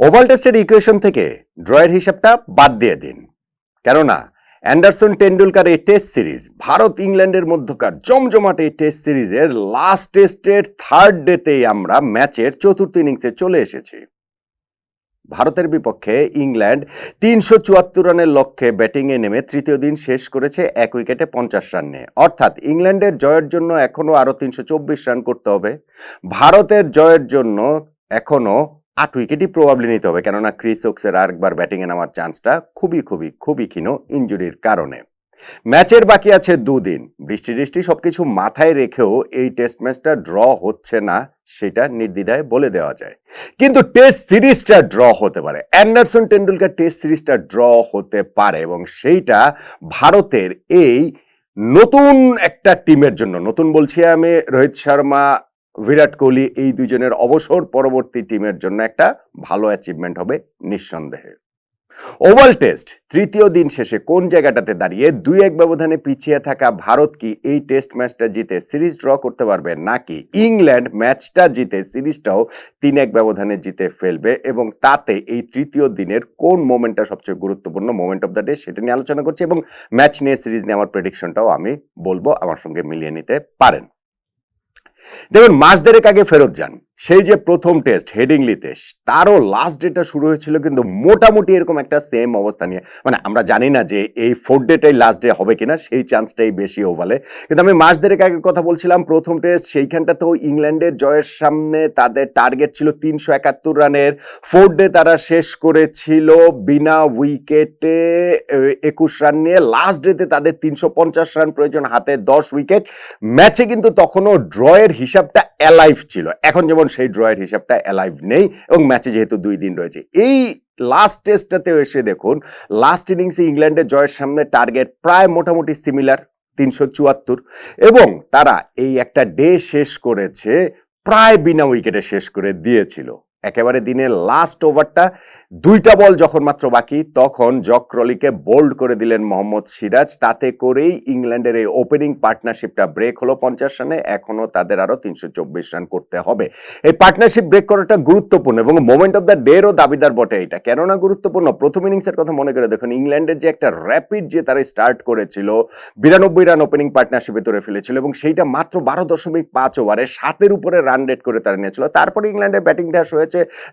Oval টেস্টের equation থেকে ড্রয়ের হিসাবটা বাদ দিয়ে দিন। কেননা, অ্যান্ডারসন টেন্ডুলকার এই টেস্ট সিরিজ ভারত ইংল্যান্ডের মধ্যকার জমজমাট এই টেস্ট সিরিজের লাস্ট টেস্টের থার্ড ডেতেই আমরা ম্যাচের চতুর্থ ইনিংসে চলে এসেছি। ভারতের বিপক্ষে ইংল্যান্ড তিনশো চুয়াত্তর রানের লক্ষ্যে ব্যাটিংয়ে নেমে তৃতীয় দিন শেষ করেছে এক উইকেটে পঞ্চাশ রান। নিয়ে অর্থাৎ ইংল্যান্ডের জয়ের জন্য এখনও আরও তিনশো চব্বিশ রান করতে হবে। ভারতের জয়ের জন্য এখনও আট উইকেটই প্রবাবলি নিতে হবে, কেননা ক্রিস ওক্সের আরেকবার ব্যাটিংয়ে নামার চান্সটা খুবই খুবই খুবই ক্ষীণ ইঞ্জুরির কারণে। ম্যাচের বাকি আছে দুদিন। বৃষ্টি বৃষ্টি সবকিছু মাথায় রেখেও এই টেস্ট ম্যাচটা ড্র হচ্ছে না, সেটা নির্দ্বিধায় বলে দেওয়া যায়। কিন্তু টেস্ট সিরিজটা ড্র হতে পারে। অ্যান্ডারসন টেন্ডুলকার টেস্ট সিরিজটা ড্র হতে পারে এবং সেইটা ভারতের এই নতুন একটা টিমের জন্য। নতুন বলছি আমি, রোহিত শর্মা বিরাট কোহলি এই দুজনের অবসর পরবর্তী টিমের জন্য একটা ভালো অ্যাচিভমেন্ট হবে নিঃসন্দেহে। ওভাল টেস্ট তৃতীয় দিন শেষে কোন জায়গাটাতে দাঁড়িয়ে দুই এক ব্যবধানে পিছিয়ে থাকা ভারত কি এই টেস্ট ম্যাচটা জিতে সিরিজ ড্র করতে পারবে নাকি ইংল্যান্ড ম্যাচটা জিতে সিরিজটাও তিন এক ব্যবধানে জিতে ফেলবে এবং তাতে এই তৃতীয় দিনের কোন মোমেন্টটা সবচেয়ে গুরুত্বপূর্ণ মোমেন্ট অফ দ্য ডে সেটা নিয়ে আলোচনা করছি এবং ম্যাচ নিয়ে সিরিজ নিয়ে আমার প্রেডিকশনটাও আমি বলব আমার সঙ্গে মিলিয়ে নিতে পারেন। দেখুন মাস দেড়েক আগে ফেরত যান। সেই যে প্রথম টেস্ট হেডিংলিতে তারও লাস্ট ডেটা শুরু হয়েছিল কিন্তু মোটামুটি এরকম একটা সেম অবস্থা নিয়ে। মানে আমরা জানি না যে এই ফোর্থ ডেটাই লাস্ট ডে হবে কিনা, সেই চান্সটাই বেশি ওভালে কিন্তু আমি মাস দেড়েক আগে কথা বলছিলাম, প্রথম টেস্ট সেইখানটাতেও ইংল্যান্ডের জয়ের সামনে তাদের টার্গেট ছিল তিনশো একাত্তর রানের। ফোর্থ ডে তারা শেষ করেছিল বিনা উইকেটে একুশ রান নিয়ে। লাস্ট ডেতে তাদের তিনশো পঞ্চাশ রান প্রয়োজন, হাতে দশ উইকেট ম্যাচে কিন্তু তখনও ড্রয়ের হিসাবটা অ্যালাইভ ছিল। এখন যেমন সেই ড্রয়ের হিসাবটা অ্যালাইভ নেই এবং ম্যাচে যেহেতু দুই দিন রয়েছে। এই লাস্ট টেস্টটাতেও এসে দেখুন লাস্ট ইনিংসে ইংল্যান্ডের জয়ের সামনে টার্গেট প্রায় মোটামুটি সিমিলার তিনশো চুয়াত্তর। এবং তারা এই একটা ডে শেষ করেছে, প্রায় বিনা উইকেটে শেষ করে দিয়েছিল। একেবারে দিনের লাস্ট ওভারটা, দুইটা বল যখন মাত্র বাকি, তখন জক বোল্ড করে দিলেন মোহাম্মদ সিরাজ। তাতে করেই ইংল্যান্ডের এই ওপেনিং পার্টনারশিপটা ব্রেক হলো পঞ্চাশ রানে। এখনও তাদের আরও তিনশো চব্বিশ রান করতে হবে। এই পার্টনারশিপ ব্রেক করাটা গুরুত্বপূর্ণ এবং মোমেন্ট অফ দ্য ডেরও দাবিদার বটে এটা। কেননা গুরুত্বপূর্ণ? প্রথম ইনিংসের কথা মনে করে দেখুন, ইংল্যান্ডের যে একটা র্যাপিড যে তারা স্টার্ট করেছিল, বিরানব্বই রান ওপেনিং পার্টনারশিপে ধরে ফেলেছিল এবং সেইটা মাত্র বারো দশমিক পাঁচ ওভারে সাতের উপরে রান রেট করে তারা নিয়েছিল। তারপরে ইংল্যান্ডের ব্যাটিং দেওয়া হয়েছে।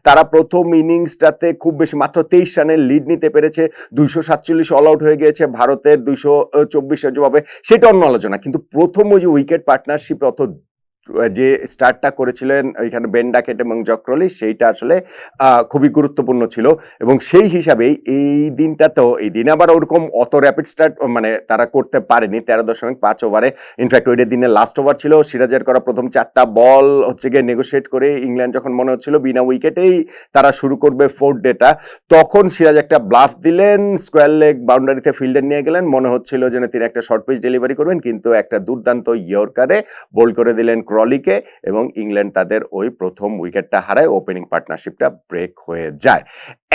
তারা প্রথম ইনিংসটাতে খুব বেশি, মাত্র তেইশ রানের লিড নিতে পেরেছে। দুইশো সাতচল্লিশ অল আউট হয়ে গিয়েছে ভারতের দুইশো চব্বিশের জবাবে। সেটা অন্য আলোচনা। কিন্তু প্রথম ওই যে উইকেট পার্টনারশিপ অত যে স্টার্টটা করেছিলেন ওইখানে বেন ডাকেট এবং জক্রলি, সেইটা আসলে খুবই গুরুত্বপূর্ণ ছিল। এবং সেই হিসাবেই এই দিনটাতেও, এই দিন আবার ওরকম অত র্যাপিড স্টার্ট মানে তারা করতে পারেনি, তেরো দশমিক পাঁচ ওভারে ইনফ্যাক্ট ওইটার দিনের লাস্ট ওভার ছিল, সিরাজের করা প্রথম চারটা বল হচ্ছে গিয়ে নেগোশিয়েট করে ইংল্যান্ড যখন মনে হচ্ছিল বিনা উইকেটেই তারা শুরু করবে ফোর্থ ডেটা তখন সিরাজ একটা ব্লাফ দিলেন স্কোয়ার লেগ বাউন্ডারিতে ফিল্ডার নিয়ে গেলেন, মনে হচ্ছিল যেন তিনি একটা শর্ট পিচ ডেলিভারি করবেন, কিন্তু একটা দুর্দান্ত ইয়র্কারে বোল্ড করে দিলেন ক্রলিকে এবং ইংল্যান্ড তাদের ওই প্রথম উইকেটটা হারায় ওপেনিং পার্টনারশিপটা ব্রেক হয়ে যায়।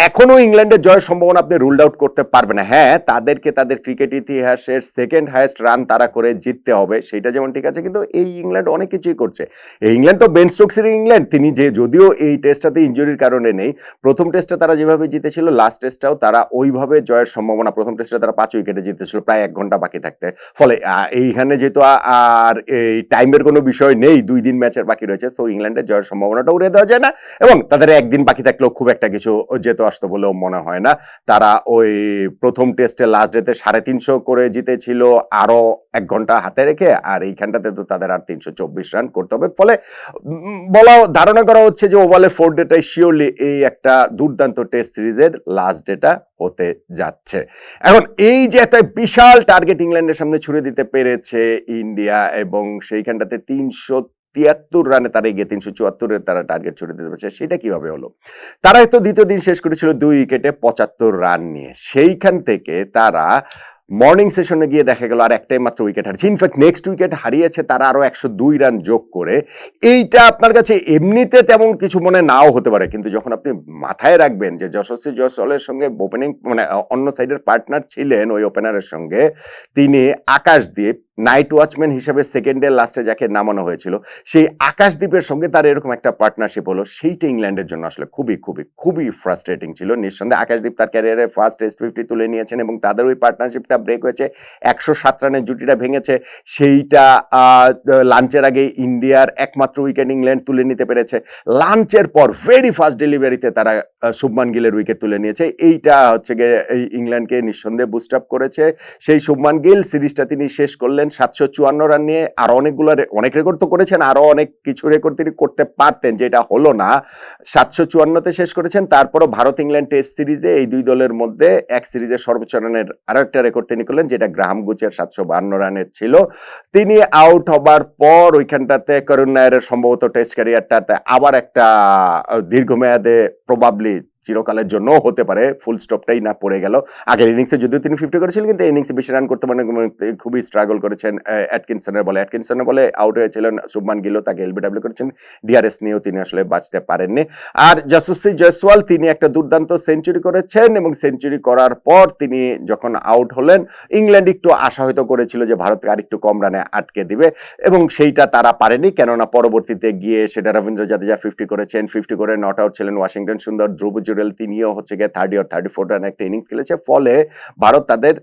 এখনও ইংল্যান্ডের জয়ের সম্ভাবনা আপনি রুলড আউট করতে পারবেন না। হ্যাঁ তাদেরকে তাদের ক্রিকেট ইতিহাসের সেকেন্ড হায়েস্ট রান তারা করে জিততে হবে সেটা যেমন ঠিক আছে, কিন্তু এই ইংল্যান্ড অনেক কিছুই করছে। এই ইংল্যান্ড তো বেন স্টোকসের ইংল্যান্ড, তিনি যে যদিও এই টেস্টটাতে ইঞ্জুরির কারণে নেই, প্রথম টেস্টে তারা যেভাবে জিতেছিল লাস্ট টেস্টটাও তারা ওইভাবে জয়ের সম্ভাবনা, প্রথম টেস্টে তারা পাঁচ উইকেটে জিতেছিল, প্রায় এক ঘণ্টা বাকি থাকতে। ফলে এইখানে যেহেতু আর এই টাইমের কোনো বিষয় নেই দুই দিন ম্যাচের বাকি রয়েছে সো ইংল্যান্ডের জয়ের সম্ভাবনাটা উড়িয়ে দেওয়া যায় না, এবং তাদের একদিন বাকি থাকলেও খুব একটা কিছু যেত আসতো বলেও মনে হয় না। তারা ওই প্রথম টেস্টে লাস্ট ডেতে সাড়ে তিনশো করে জিতেছিল, আরও এক ঘণ্টা হাতে রেখে, আর এইখানটাতে তো তাদের আর তিনশো চব্বিশ রান করতে হবে। ফলে বলা, ধারণা করা হচ্ছে যে ওভালের ফোর ডেটাই শিওরলি এই একটা দুর্দান্ত টেস্ট সিরিজের লাস্ট ডেটা হতে যাচ্ছে। এখন এই যে একটা বিশাল টার্গেট ইংল্যান্ডের সামনে ছুড়ে দিতে পেরেছে ইন্ডিয়া, এবং সেইখানটাতে তিনশো তিয়াত্তর রানে তারা এগিয়ে, তিনশো চুয়াত্তরের তারা টার্গেট ছুড়ে দিতে পারছে। সেটা কীভাবে হলো? তারা তো দ্বিতীয় দিন শেষ করেছিল দুই উইকেটে পঁচাত্তর রান নিয়ে। সেইখান থেকে তারা মর্নিং সেশনে গিয়ে দেখা গেল আর একটাই মাত্র উইকেট হারিয়েছে। ইনফ্যাক্ট নেক্সট উইকেট হারিয়েছে তারা আরও একশো দুই রান যোগ করে। এইটা আপনার কাছে এমনিতে তেমন কিছু মনে নাও হতে পারে, কিন্তু যখন আপনি মাথায় রাখবেন যে যশস্বী জয়সলের সঙ্গে ওপেনিং মানে অন্য সাইডের পার্টনার ছিলেন ওই ওপেনারের সঙ্গে, তিনি আকাশদীপ নাইট ওয়াচম্যান হিসেবে সেকেন্ডের লাস্টে যাকে নামানো হয়েছিল, সেই আকাশদ্বীপের সঙ্গে তার এরকম একটা পার্টনারশিপ হলো, সেইটা ইংল্যান্ডের জন্য আসলে খুবই খুবই খুবই ফ্রাস্ট্রেটিং ছিল। নিঃসন্দেহে আকাশদ্বীপ তার ক্যারিয়ারে ফার্স্ট টেস্ট ফিফটি তুলে নিয়েছেন এবং তাদের ওই পার্টনারশিপটা ব্রেক হয়েছে, একশো সাত রানের জুটিটা ভেঙেছে। সেইটা লাঞ্চের আগে ইন্ডিয়ার একমাত্র উইকেট ইংল্যান্ড তুলে নিতে পেরেছে। লাঞ্চের পর ভেরি ফাস্ট ডেলিভারিতে তারা শুভমান গিলের উইকেট তুলে নিয়েছে। এইটা হচ্ছে গিয়ে ইংল্যান্ডকে নিঃসন্দেহে বুস্ট আপ করেছে। সেই শুভমান গিল সিরিজটা তিনি শেষ করলেন। সাতশো চুয়ান্ন রান নিয়ে আর অনেকগুলো অনেক রেকর্ড তো করেছেন, আরও অনেক কিছু রেকর্ড তিনি করতে পারতেন, যেটা হলো না। সাতশো চুয়ান্নতে শেষ করেছেন, তারপরও ভারত ইংল্যান্ড টেস্ট সিরিজে এই দুই দলের মধ্যে এক সিরিজের সর্বোচ্চ রানের আরও একটা রেকর্ড তিনি করলেন, যেটা গ্রাহাম গুচের সাতশো বান্ন রানের ছিল। তিনি আউট হবার পর ওইখানটাতে করুণ নায়ারের সম্ভবত টেস্ট ক্যারিয়ারটাতে আবার একটা দীর্ঘমেয়াদে প্রবাবলি চিরকালের জন্য হতে পারে ফুল স্টপটাই না পড়ে গেল। আগের ইনিংসে যদিও তিনি ফিফটি করেছিলেন, কিন্তু ইনিংসে বেশি রান করতে মানে খুবই স্ট্রাগল করেছেন অ্যাটকিনসনের বলে। অ্যাটকিনসনের বলে আউট হয়েছিলেন শুভমান গিলও তাকে এলবিডাব্লিউ করেছেন। ডিআরএস নিয়েও তিনি আসলে বাঁচতে পারেননি। আর যশস্বী জয়সওয়াল, তিনি একটা দুর্দান্ত সেঞ্চুরি করেছেন এবং সেঞ্চুরি করার পর তিনি যখন আউট হলেন, ইংল্যান্ড একটু আশা হয়তো করেছিল যে ভারতকে আরেকটু কম রানে আটকে দিবে এবং সেইটা তারা পারেনি, কেননা পরবর্তীতে গিয়ে সেটা রবীন্দ্র জাদেজা ফিফটি করেছেন ফিফটি করে নট আউট ছিলেন ওয়াশিংটন সুন্দর, ধ্রুব জুরেল তিনিও হচ্ছে গিয়ে থার্টি আর থার্টি ফোর রান একটা ইনিংস খেলেছে। ফলে ভারত তাদের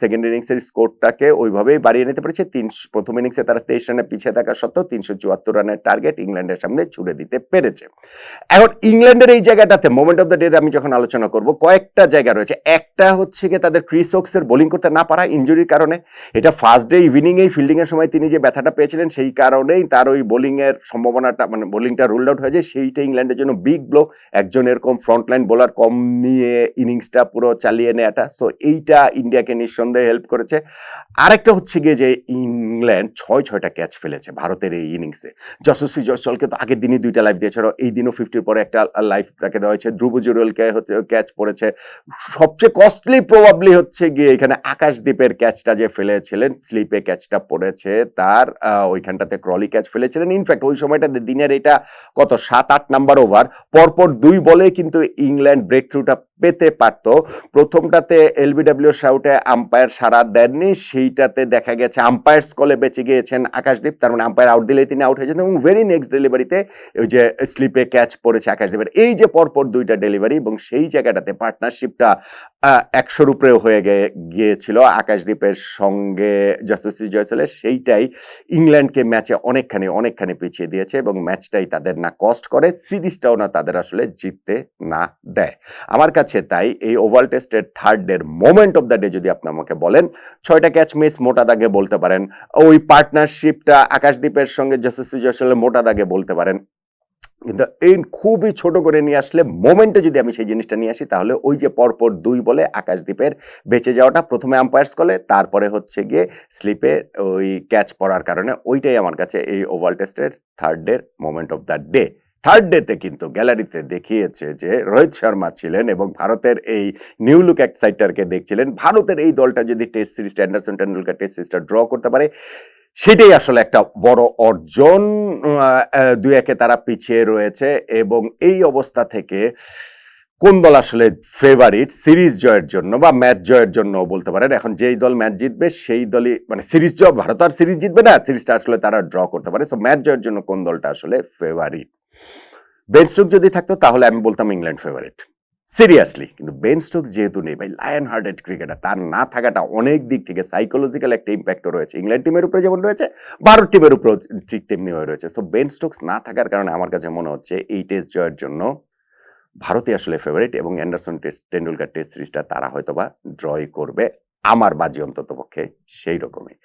সেকেন্ড ইনিংসের স্কোরটাকে ওইভাবেই বাড়িয়ে নিতে পেরেছে। তিন, প্রথম ইনিংসে তারা তেইশ রানে পিছিয়ে থাকা সত্ত্বেও তিনশো চুয়াত্তর রানের টার্গেট ইংল্যান্ডের সামনে ছুড়ে দিতে পেরেছে। এখন ইংল্যান্ডের এই জায়গাটাতে মোমেন্ট অফ দ্য ডে আমি যখন আলোচনা করব, কয়েকটা জায়গা রয়েছে। একটা হচ্ছে গিয়ে তাদের ক্রিস ওক্সের বোলিং করতে না পারা ইঞ্জুরির কারণে। এটা ফার্স্ট ডে ইভিনিং এই ফিল্ডিং এর সময় তিনি যে ব্যথাটা পেয়েছিলেন, সেই কারণেই তার ওই বোলিং এর সম্ভাবনাটা মানে বোলিংটা রুল আউট হয়ে যায় সেইটা ইংল্যান্ডের জন্য বিগ ব্লো একজন এরকম ফ্রন্ট লাইন বোলার কম নিয়ে ইনিংসটা পুরো চালিয়ে নেওয়াটা সো এইটা ইন্ডিয়াকে নিঃসন্দেহে হেল্প করেছে। আরেকটা হচ্ছে গিয়ে যে ইংল্যান্ড ছয় ছয়টা ক্যাচ ফেলেছে ভারতের এই ইনিংসে যশস্বী জয়সলকে তো আগের দিনই দুইটা লাইভ দিয়েছে। এই দিনও ফিফটির পরে একটা লাইভ তাকে দেওয়া হয়েছে। ধ্রুব জুরেলকে হচ্ছে ক্যাচ পড়েছে। সবচেয়ে কস্টলি প্রবাবলি হচ্ছে গিয়ে এখানে আকাশদ্বীপের ক্যাচটা যে ফেলেছিলেন স্লিপে ক্যাচটা পড়েছে। তার ওইখানটাতে ক্রলি ক্যাচ ফেলেছিলেন। ইনফ্যাক্ট ওই সময়টা দিনের এটা কত? সাত, আট নাম্বার ওভার পরপর দুই বলে কিন্তু ইংল্যান্ড ব্রেক থ্রুটা পেতে পারত। প্রথমটাতে এলবিডব্লিউ শাউটে আম্পায়ার সারা দেননি, সেইটাতে দেখা গেছে আম্পায়ার্স কলে বেঁচে গিয়েছেন আকাশদীপ, তার মানে আম্পায়ার আউট দিলেই তিনি আউট হয়েছেন এবং ভেরি নেক্সট ডেলিভারিতে ওই যে স্লিপে ক্যাচ পড়েছে আকাশদীপের এই যে পরপর দুইটা ডেলিভারি এবং সেই জায়গাটাতে পার্টনারশিপটা একশোর উপরেও হয়ে গিয়েছিল আকাশদ্বীপের সঙ্গে যশস্বী জয়সলের সেইটাই ইংল্যান্ডকে ম্যাচে অনেকখানি অনেকখানি পিছিয়ে দিয়েছে এবং ম্যাচটাই তাদের না কষ্ট করে, সিরিজটাও না তাদের আসলে জিততে না দেয়। আমার কাছে তাই এই ওভাল টেস্টের থার্ড ডের মোমেন্ট অফ দ্য ডে যদি আপনি আমাকে বলেন, ছয়টা ক্যাচ মিস মোটা দাগে বলতে পারেন। ওই পার্টনারশিপটা আকাশদ্বীপের সঙ্গে যশস্বী জয়সলের মোটা দাগে বলতে পারেন। কিন্তু এই খুবই ছোট করে নিয়ে আসলে মোমেন্টে যদি আমি সেই জিনিসটা নিয়ে আসি, তাহলে ওই যে পরপর দুই বলে আকাশদ্বীপের বেঁচে যাওয়াটা প্রথমে আম্পায়ার্স কলে তারপরে হচ্ছে গিয়ে স্লিপে ওই ক্যাচ পড়ার কারণে, ওইটাই আমার কাছে এই ওভাল টেস্টের থার্ড ডের moment of the day. Third ডেতে কিন্তু গ্যালারিতে দেখিয়েছে যে রোহিত শর্মা ছিলেন এবং ভারতের এই নিউ লুক এক্সাইটারকে দেখছিলেন। ভারতের এই দলটা যদি টেস্ট সিরিজটা অ্যান্ডারসন টেন্ডুলকার টেস্ট সিরিজটা ড্র করতে পারে, সেটাই আসলে একটা বড় অর্জন। দুই একে তারা পিছিয়ে রয়েছে এবং এই অবস্থা থেকে কোন দল আসলে ফেভারিট সিরিজ জয়ের জন্য বা ম্যাচ জয়ের জন্য বলতে পারেন। এখন যেই দল ম্যাচ জিতবে, সেই দলই মানে সিরিজ জয়, ভারত আর সিরিজ জিতবে না, সিরিজটা আসলে তারা ড্র করতে পারে। সো ম্যাচ জয়ের জন্য কোন দলটা আসলে ফেভারিট বেন স্টোক যদি থাকতো, তাহলে আমি বলতাম ইংল্যান্ড ফেভারিট সিরিয়াসলি কিন্তু বেন স্টোকস যেহেতু নেই, ভাই লায়ন হার্টেড ক্রিকেটার তার না থাকাটা অনেক দিক থেকে সাইকোলজিক্যাল একটা ইম্প্যাক্টও রয়েছে। ইংল্যান্ড টিমের উপরে যেমন রয়েছে ভারত টিমের উপরেও ঠিক তেমনি হয়ে রয়েছে। সো বেন স্টোকস না থাকার কারণে আমার কাছে মনে হচ্ছে এই টেস্ট জয়ের জন্য ভারতই আসলে ফেভারিট এবং অ্যান্ডারসন টেস্ট টেন্ডুলকার টেস্ট সিরিজটা তারা হয়তো বা ড্রই করবে। আমার বাজি অন্তত পক্ষে সেই রকমই